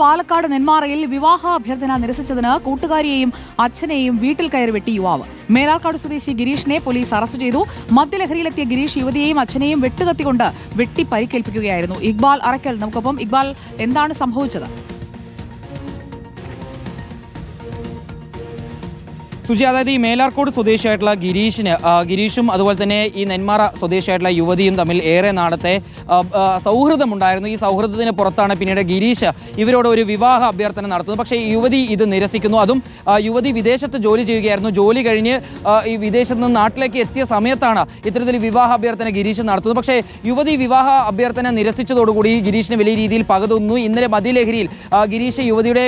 പാലക്കാട് നെന്മാറയിൽ വിവാഹ അഭ്യർത്ഥന നിരസിച്ചതിന് കൂട്ടുകാരിയെയും അച്ഛനെയും വീട്ടിൽ കയറി വെട്ടി യുവാവ്. മേലാർക്കാട് സ്വദേശി ഗിരീഷിനെ പോലീസ് അറസ്റ്റ് ചെയ്തു. മദ്യലഹരിയിലെത്തിയ ഗിരീഷ് യുവതിയെയും അച്ഛനെയും വെട്ടുകത്തിക്കൊണ്ട് വെട്ടി പരിക്കേൽപ്പിക്കുകയായിരുന്നു. ഇക്ബാൽ അറക്കൽ നമുക്കൊപ്പം ഇക്ബാൽ എന്താണ് സംഭവിച്ചത്? സുജി അതായത് ഈ മേലാർക്കോട് സ്വദേശിയായിട്ടുള്ള ഗിരീഷിന് ഗിരീഷും അതുപോലെ തന്നെ ഈ നെന്മാറ സ്വദേശിയായിട്ടുള്ള യുവതിയും തമ്മിൽ ഏറെ നാളത്തെ സൗഹൃദമുണ്ടായിരുന്നു. ഈ സൗഹൃദത്തിന് പുറത്താണ് പിന്നീട് ഗിരീഷ് ഇവരോട് ഒരു വിവാഹ അഭ്യർത്ഥന നടത്തുന്നത്. പക്ഷേ യുവതി ഇത് നിരസിക്കുന്നു. അതും യുവതി വിദേശത്ത് ജോലി ചെയ്യുകയായിരുന്നു. ജോലി കഴിഞ്ഞ് ഈ വിദേശത്ത് നിന്ന് നാട്ടിലേക്ക് എത്തിയ സമയത്താണ് ഇത്തരത്തിൽ വിവാഹ അഭ്യർത്ഥന ഗിരീഷ് നടത്തുന്നത്. പക്ഷേ യുവതി വിവാഹ അഭ്യർത്ഥന നിരസിച്ചതോടുകൂടി ഗിരീഷിന് വലിയ രീതിയിൽ പക തോന്നുന്നു ഇന്നലെ മദ്യലഹരിയിൽ ഗിരീഷ് യുവതിയുടെ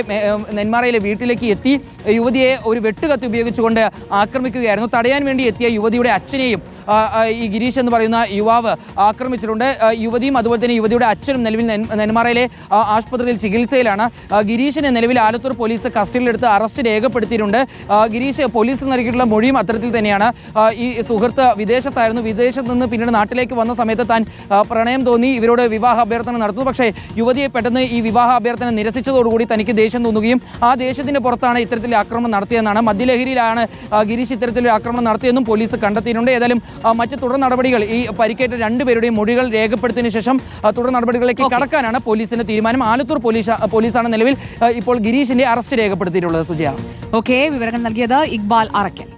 നെന്മാറയിലെ വീട്ടിലേക്ക് എത്തി. യുവതിയെ ഒരു വെട്ടുകത്തി ഉപയോഗിച്ചുകൊണ്ട് ആക്രമിക്കുകയായിരുന്നു. തടയാൻ വേണ്ടി എത്തിയ യുവതിയുടെ അച്ഛനെയും ഈ ഗിരീഷ് എന്ന് പറയുന്ന യുവാവ് ആക്രമിച്ചിട്ടുണ്ട്. യുവതിയും അതുപോലെ തന്നെ യുവതിയുടെ അച്ഛനും നിലവിൽ നെന്മാറയിലെ ആശുപത്രിയിൽ ചികിത്സയിലാണ്. ഗിരീഷിനെ നിലവിൽ ആലത്തൂർ പോലീസ് കസ്റ്റഡിയിലെടുത്ത് അറസ്റ്റ് രേഖപ്പെടുത്തിയിട്ടുണ്ട്. ഗിരീഷ് പോലീസ് നൽകിയിട്ടുള്ള മൊഴിയും അത്തരത്തിൽ തന്നെയാണ്. ഈ സുഹൃത്ത് വിദേശത്തായിരുന്നു. വിദേശത്ത് നിന്ന് പിന്നീട് നാട്ടിലേക്ക് വന്ന സമയത്ത് താൻ പ്രണയം തോന്നി. ഇവരോട് വിവാഹ അഭ്യർത്ഥന നടത്തുന്നു. പക്ഷേ യുവതിയെ പെട്ടെന്ന് ഈ വിവാഹ അഭ്യർത്ഥന നിരസിച്ചതോടുകൂടി തനിക്ക് ദേഷ്യം തോന്നുകയും ആ ദേഷ്യത്തിന്റെ പുറത്താണ് ഇത്തരത്തിൽ ആക്രമണം നടത്തിയെന്നാണ്. മദ്യലഹരിയിലാണ് ഗിരീഷ് ഇത്തരത്തിലൊരു ആക്രമണം നടത്തിയെന്നും പോലീസ് കണ്ടെത്തിയിട്ടുണ്ട്. ഏതായാലും മറ്റ് തുടർ നടപടികൾ ഈ പരിക്കേറ്റ രണ്ടുപേരുടെയും മൊഴികൾ രേഖപ്പെടുത്തിയതിനു ശേഷം തുടർ നടപടികളിലേക്ക് കടക്കാനാണ് പോലീസിന്റെ തീരുമാനം. ആലത്തൂർ പോലീസ് പോലീസാണ് നിലവിൽ ഇപ്പോൾ ഗിരീഷിന്റെ അറസ്റ്റ് രേഖപ്പെടുത്തിയിട്ടുള്ളത്. സുജയ. ഓക്കെ വിവരങ്ങൾ നൽകിയത് ഇക്ബാൽ അറക്കൽ.